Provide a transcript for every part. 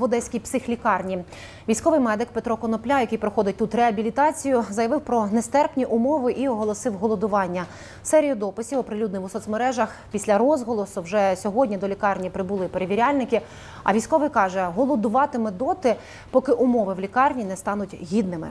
в одеській психлікарні. Військовий медик Петро Конопля, який проходить тут реабілітацію, заявив про нестерпні умови і оголосив голодування. Серію дописів оприлюднив у соцмережах. Після розголосу вже сьогодні до лікарні прибули перевіряльники. А військовий каже, голодуватиме доти, поки умови в лікарні не стануть гідними.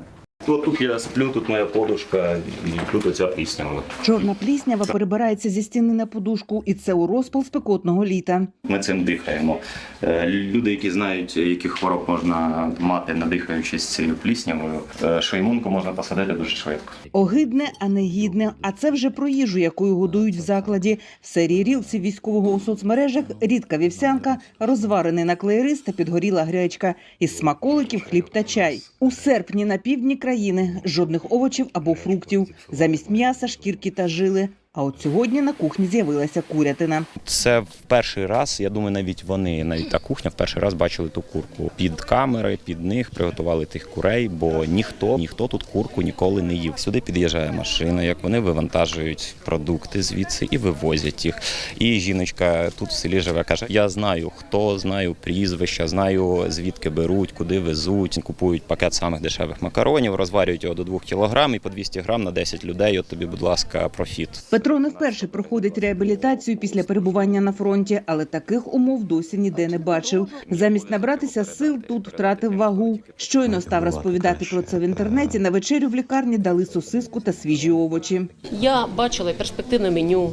От тут я сплю, тут моя подушка, і тут оця пліснява. Чорна пліснява перебирається зі стіни на подушку, і це у розпал спекотного літа. Ми цим дихаємо. Е, Люди, які знають, яких хвороб можна мати, надихаючись цією пліснявою, е, шоймунку можна посадити дуже швидко. Огидне, а не гідне. А це вже про їжу, якою годують в закладі. В серії рілців військового у соцмережах рідка вівсянка, розварений наклеєрист та підгоріла гречка. Із смаколиків хліб та чай. У серпні на півдні країни жодних овочів або фруктів. Замість м'яса, шкірки та жили. А от сьогодні на кухні з'явилася курятина. Це в перший раз, я думаю, навіть вони, навіть та кухня в перший раз бачили ту курку. Під камери, під них приготували тих курей, бо ніхто, ніхто тут курку ніколи не їв. Сюди під'їжджає машина, як вони вивантажують продукти звідси і вивозять їх. І жіночка тут в селі живе, каже: Я знаю, хто знаю прізвища, знаю звідки беруть, куди везуть. Купують пакет самих дешевих макаронів, розварюють його до 2 кілограм і по 200 грам на 10 людей. От тобі, будь ласка, профіт. Петро не вперше проходить реабілітацію після перебування на фронті, але таких умов досі ніде не бачив. Замість набратися сил тут втратив вагу. Щойно став розповідати про це в інтернеті. На вечерю в лікарні дали сосиску та свіжі овочі. Я бачила перспективне меню,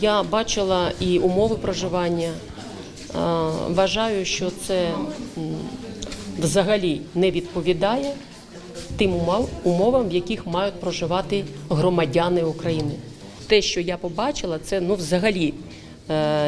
я бачила і умови проживання. Вважаю, що це взагалі не відповідає тим умовам, в яких мають проживати громадяни України. Те, що я побачила, це ну взагалі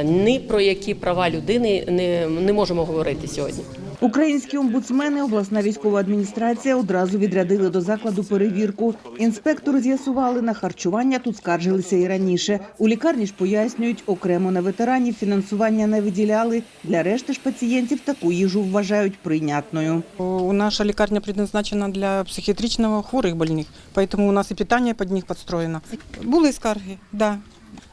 ні про які права людини не, не можемо говорити сьогодні. Українські омбудсмени, обласна військова адміністрація одразу відрядили до закладу перевірку. Інспектори з'ясували, на харчування тут скаржилися і раніше. У лікарні ж пояснюють, окремо на ветеранів фінансування не виділяли. Для решти ж пацієнтів таку їжу вважають прийнятною. У- Наша лекарня предназначена для психіатрично хворих больних, поэтому у нас и питание под них подстроено. Були скарги, да.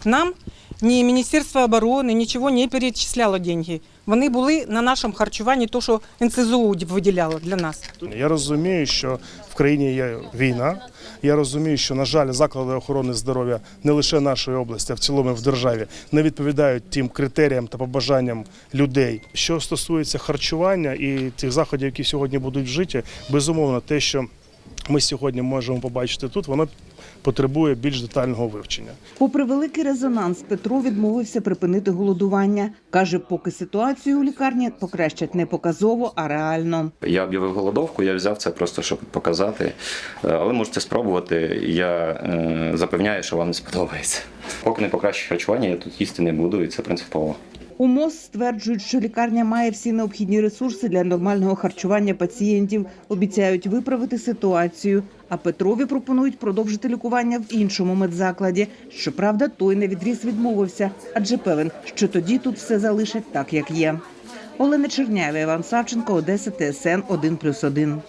Нам ні Міністерство оборони нічого не перечисляло деньги. Вони були на нашому харчуванні, то, що НСЗУ виділяло для нас. Я розумію, що в країні є війна. Я розумію, що на жаль, заклади охорони здоров'я не лише нашої області, а в цілому в державі не відповідають тим критеріям та побажанням людей. Що стосується харчування і тих заходів, які сьогодні будуть вжиті, безумовно, те, що ми сьогодні можемо побачити тут, воно потребує більш детального вивчення. Попри великий резонанс, Петро відмовився припинити голодування. Каже, поки ситуацію у лікарні покращать не показово, а реально. Я об'явив голодовку, я взяв це просто, щоб показати. Е, Але можете спробувати. Я е, запевняю, що вам не сподобається. Поки не покращить харчування, я тут їсти не буду, і це принципово. У МОЗ стверджують, що лікарня має всі необхідні ресурси для нормального харчування пацієнтів. Обіцяють виправити ситуацію. А Петрові пропонують продовжити лікування в іншому медзакладі. Щоправда, той не відріз відмовився, адже певен, що тоді тут все залишать так, як є. Олена Черняєва, Іван Савченко, Одеса, ТСН 1+,1.